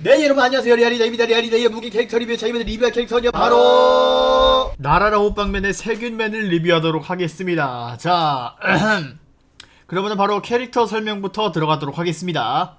네 여러분 안녕하세요. 리아리다입니다. 리아리다의 무기 캐릭터 리뷰. 저희는 리뷰할 캐릭터는요 바로 나라라 호빵맨의 세균맨을 리뷰하도록 하겠습니다. 자 그러면 바로 캐릭터 설명부터 들어가도록 하겠습니다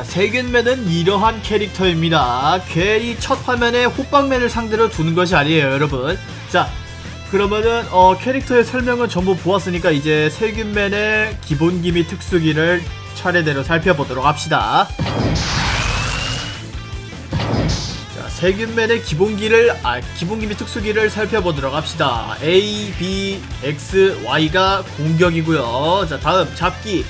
자, 세균맨은 이러한 캐릭터입니다. 괜히 첫 화면에 호빵맨을 상대로 두는 것이 아니에요, 여러분. 자, 그러면은 어, 캐릭터의 설명은 전부 보았으니까 이제 세균맨의 기본기 및 특수기를 차례대로 살펴보도록 합시다. 자, 세균맨의 기본기를 아, 기본기 및 특수기를 살펴보도록 합시다. A, B, X, Y가 공격이고요. 자, 다음 잡기.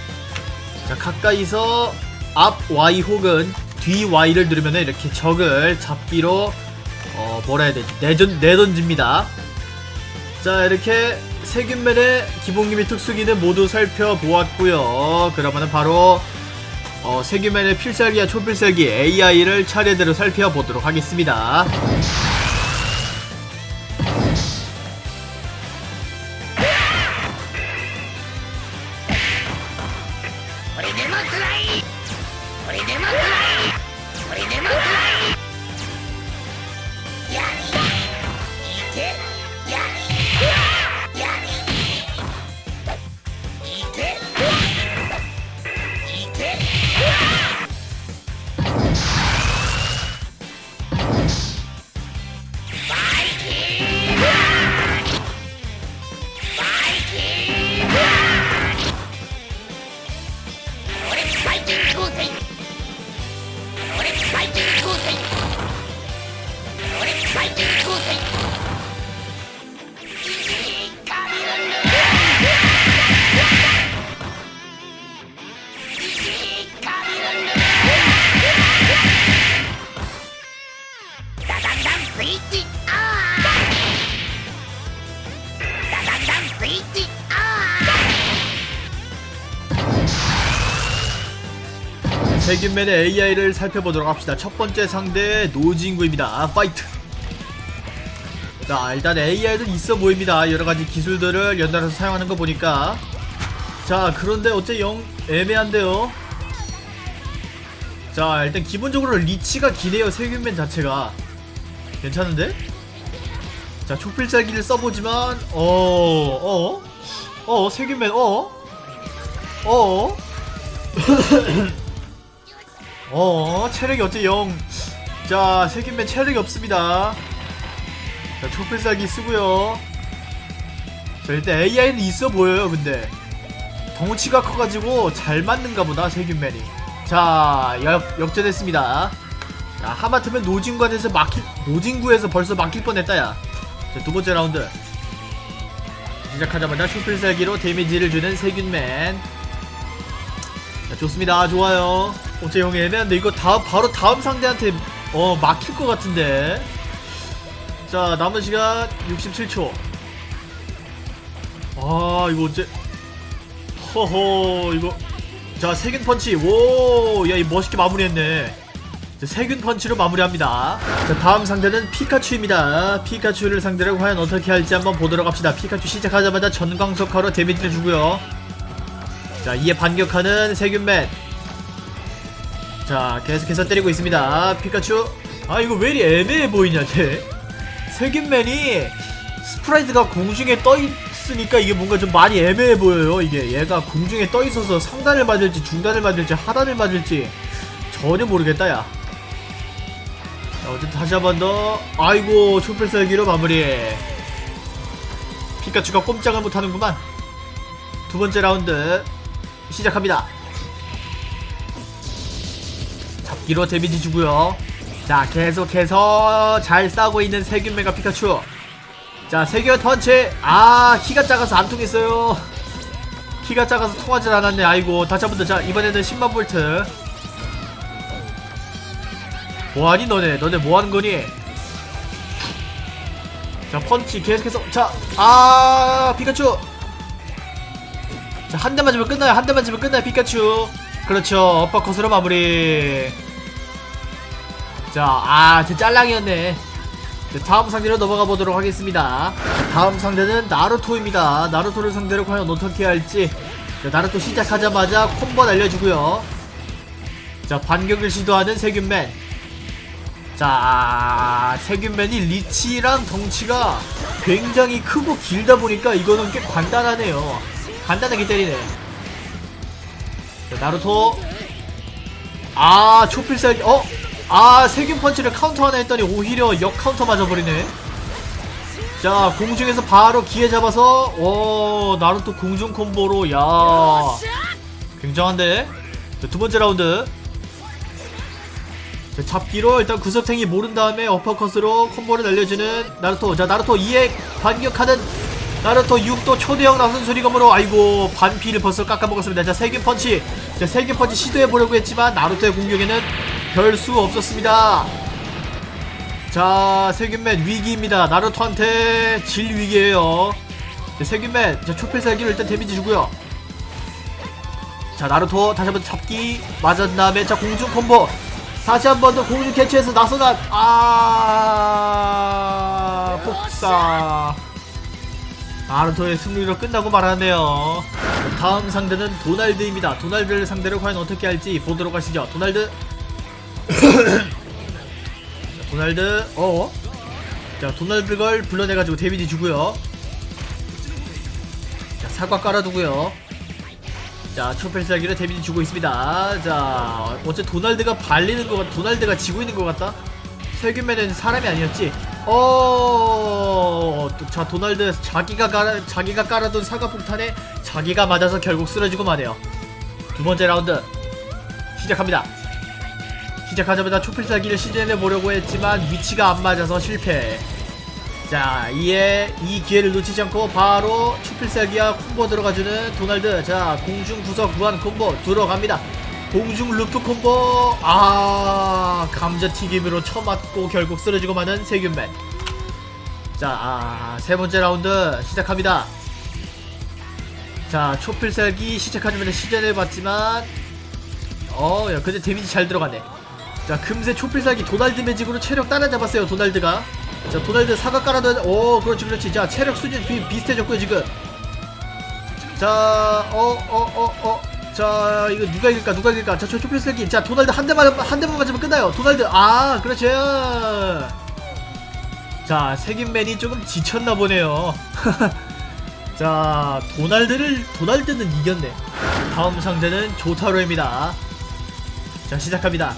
자, 가까이서 앞 Y 혹은 뒤 Y를 누르면 이렇게 적을 잡기로 어 뭐라 해야 되지 내전 내던집니다. 자 이렇게 세균맨의 기본기 및 특수기는 모두 살펴보았고요. 그러면은 바로 어, 세균맨의 필살기와 초필살기 AI를 차례대로 살펴보도록 하겠습니다. これでも食らこれで 세균맨의 AI를 살펴보도록 합시다. 첫 번째 상대 노진구입니다. 파이트. 자 일단 AI도 있어 보입니다. 여러 가지 기술들을 연달아서 사용하는 거 보니까 자 그런데 어째 영 애매한데요. 자 일단 기본적으로 리치가 기네요 세균맨 자체가 괜찮은데? 자 초필살기를 써보지만 어어어 어, 어, 세균맨 어 어. 어, 체력이 어째 0. 자, 세균맨 체력이 없습니다. 자, 초필살기 쓰고요. 자, 일단 AI는 있어 보여요, 근데. 덩치가 커가지고 잘 맞는가 보다, 세균맨이. 자, 역, 역전했습니다. 자, 하마터면 노진구에서 막힐, 노진구에서 벌써 막힐 뻔했다, 야. 자, 두 번째 라운드. 시작하자마자 초필살기로 데미지를 주는 세균맨. 자, 좋습니다. 좋아요. 어째 형 애매한데 이거 다 바로 다음 상대한테 어 막힐 것 같은데. 자 남은 시간 67초. 아 이거 어째 허허 이거 자 세균 펀치 오야이 멋있게 마무리했네. 자, 세균 펀치로 마무리합니다. 자 다음 상대는 피카츄입니다. 피카츄를 상대로 과연 어떻게 할지 한번 보도록 합시다. 피카츄 시작하자마자 전광석화로 데미지를 주고요. 자 이에 반격하는 세균맨. 자 계속해서 때리고 있습니다. 피카츄. 아 이거 왜 이리 애매해 보이냐 쟤 세균맨이 스프라이트가 공중에 떠 있으니까 이게 뭔가 좀 많이 애매해 보여요 이게. 얘가 공중에 떠 있어서 상단을 맞을지 중단을 맞을지 하단을 맞을지 전혀 모르겠다 야. 자, 어쨌든 다시 한 번 더. 아이고 초필살기로 마무리. 피카츄가 꼼짝을 못하는구만. 두 번째 라운드 시작합니다. 잡기로 데미지 주고요. 자, 계속해서 잘 싸우고 있는 세균 메가 피카츄. 자, 세균 펀치. 아, 키가 작아서 안 통했어요. 키가 작아서 통하질 않았네. 아이고, 다시 한번 더. 자, 이번에는 10만 볼트. 뭐하니, 너네? 너네 뭐하는 거니? 자 펀치 계속해서 자아 피카츄 자 한 대만 집으면 끝나요. 한 대만 집으면 끝나요. 피카츄. 그렇죠. 어퍼컷으로 마무리. 자 아 제 짤랑이었네. 자, 다음 상대로 넘어가 보도록 하겠습니다. 다음 상대는 나루토입니다. 나루토를 상대로 과연 어떻게 할지. 자, 나루토 시작하자마자 콤보 날려주고요. 자 반격을 시도하는 세균맨. 자 세균맨이 리치랑 덩치가 굉장히 크고 길다 보니까 이거는 꽤 간단하네요 간단하게 때리네. 자 나루토. 아 초필살기 어? 아 세균 펀치를 카운터 하나 했더니 오히려 역 카운터 맞아버리네. 자 공중에서 바로 기회 잡아서 오 나루토 공중 콤보로 야. 굉장한데? 자, 두 번째 라운드. 자, 잡기로 일단 구석탱이 모른 다음에 어퍼컷으로 콤보를 날려주는 나루토. 자 나루토 2에 반격하는 나루토 6도 초대형 나선 수리검으로 아이고 반피를 벌써 깎아먹었습니다. 자 세균 펀치. 자 세균 펀치 시도해보려고 했지만 나루토의 공격에는 별 수 없었습니다. 자 세균맨 위기입니다. 나루토한테 질 위기에요. 자, 세균맨 자 초필살기로 일단 데미지 주고요. 자 나루토 다시 한번 잡기 맞은 다음에 자 공중 콤보. 다시 한 번 더 공중 캐치해서 나서난 아 폭사 나루토의 승리로 끝나고 말았네요. 다음 상대는 도날드입니다. 도날드를 상대로 과연 어떻게 할지 보도록 하시죠. 도날드. 자, 도날드. 어? 자 도날드 걸 불러내가지고 데미지 주고요. 자 사과 깔아두고요. 자 초펠살기를 데미지 주고 있습니다. 자 어째 도날드가 발리는 것 같, 도날드가 지고 있는 것 같다? 세균맨은 사람이 아니었지 어, 또, 자 도날드 자기가 깔아 자기가 깔아둔 사과 폭탄에 자기가 맞아서 결국 쓰러지고 마네요. 두 번째 라운드 시작합니다. 시작하자마자 초필살기를 시전해 보려고 했지만 위치가 안 맞아서 실패. 자 이에 이 기회를 놓치지 않고 바로 초필살기와 콤보 들어가주는 도날드. 자 공중 구석 무한 콤보 들어갑니다 공중 루프 콤보. 아 감자튀김으로 쳐맞고 결국 쓰러지고 마는 세균맨. 자 아, 세 번째 라운드 시작합니다. 자 초필살기 시작하자마자 시전해봤지만 어 야 근데 데미지 잘 들어가네. 자 금세 초필살기 도날드 매직으로 체력 따라잡았어요 도날드가. 자 도날드 사과 깔아도 오 그렇지 그렇지. 자 체력 수준 비, 비슷해졌고요 지금. 자 어 어 어 어 자 이거 누가 이길까 누가 이길까. 자저 초필살기. 자 도날드 한 대만 한 대만 맞으면 끝나요. 도날드 아 그렇죠 자 세균맨이 조금 지쳤나 보네요. 자 도날드를 도날드는 이겼네. 다음 상대는 조타로입니다. 자 시작합니다.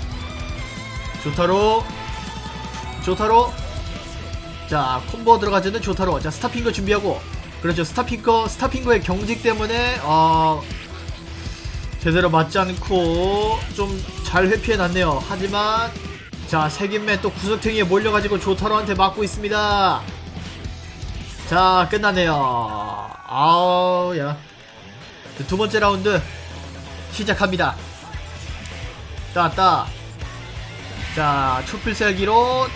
조타로 조타로. 자 콤보 들어가지는 조타로. 자 스타핑거 준비하고. 그렇죠. 스타핑거 스타핑거의 경직 때문에 어 제대로 맞지 않고 좀 잘 회피해 놨네요. 하지만 자 세균맨 또 구석탱이에 몰려가지고 조타로한테 맞고 있습니다. 자 끝나네요. 아우 야 두 번째 라운드 시작합니다. 따따. 자 초필살기로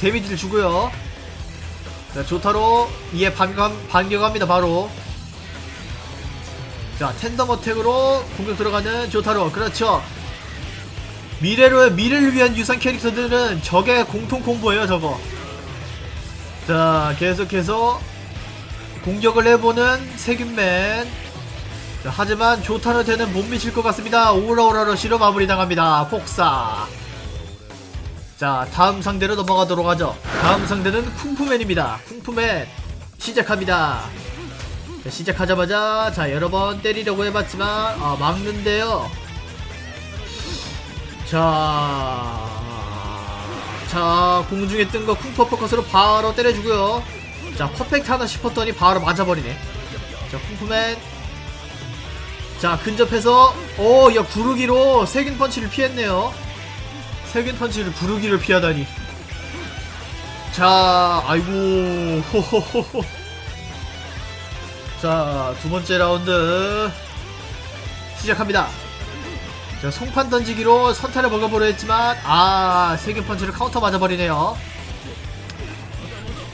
데미지를 주고요. 자 조타로 이에 반격, 반격합니다 바로 자 텐덤 어택으로 공격 들어가는 조타로. 그렇죠. 미래로 미래를 위한 유산 캐릭터들은 적의 공통 콤보예요 저거. 자 계속해서 공격을 해보는 세균맨. 자, 하지만 조타르한테는 못 미칠 것 같습니다. 오라오라 러시로 마무리당합니다. 폭사. 자 다음 상대로 넘어가도록 하죠. 다음 상대는 쿵푸맨입니다. 쿵푸맨 시작합니다 자, 시작하자마자 자 여러 번 때리려고 해봤지만 아, 막는데요. 자, 자 공중에 뜬 거 쿵푸 퍼컷으로 바로 때려주고요. 자 퍼펙트 하나 싶었더니 바로 맞아버리네. 자 쿵푸맨. 자 근접해서 오야 구르기로 세균 펀치를 피했네요. 세균 펀치를 구르기를 피하다니. 자 아이고 호호호호 자 두 번째 라운드 시작합니다 자 송판 던지기로 선타를 먹어보려 했지만 아 세균 펀치를 카운터 맞아버리네요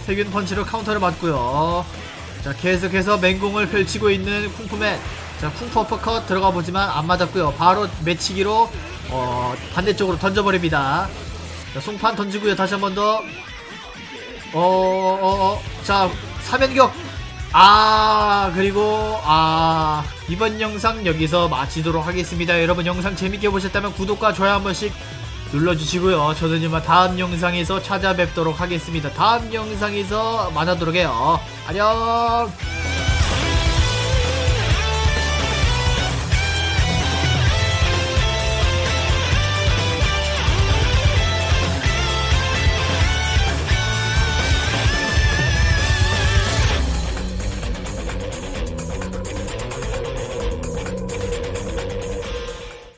세균 펀치로 카운터를 맞고요. 자 계속해서 맹공을 펼치고 있는 쿵푸맨. 자 쿵푸 어퍼컷 들어가 보지만 안 맞았고요. 바로 매치기로 어, 반대쪽으로 던져버립니다. 자 송판 던지고요. 다시 한 번 더. 어 어 어 자 사면격 아 그리고 아 이번 영상 여기서 마치도록 하겠습니다. 여러분 영상 재밌게 보셨다면 구독과 좋아요 한 번씩 눌러주시고요. 저는 이만 다음 영상에서 찾아뵙도록 하겠습니다. 다음 영상에서 만나도록 해요. 안녕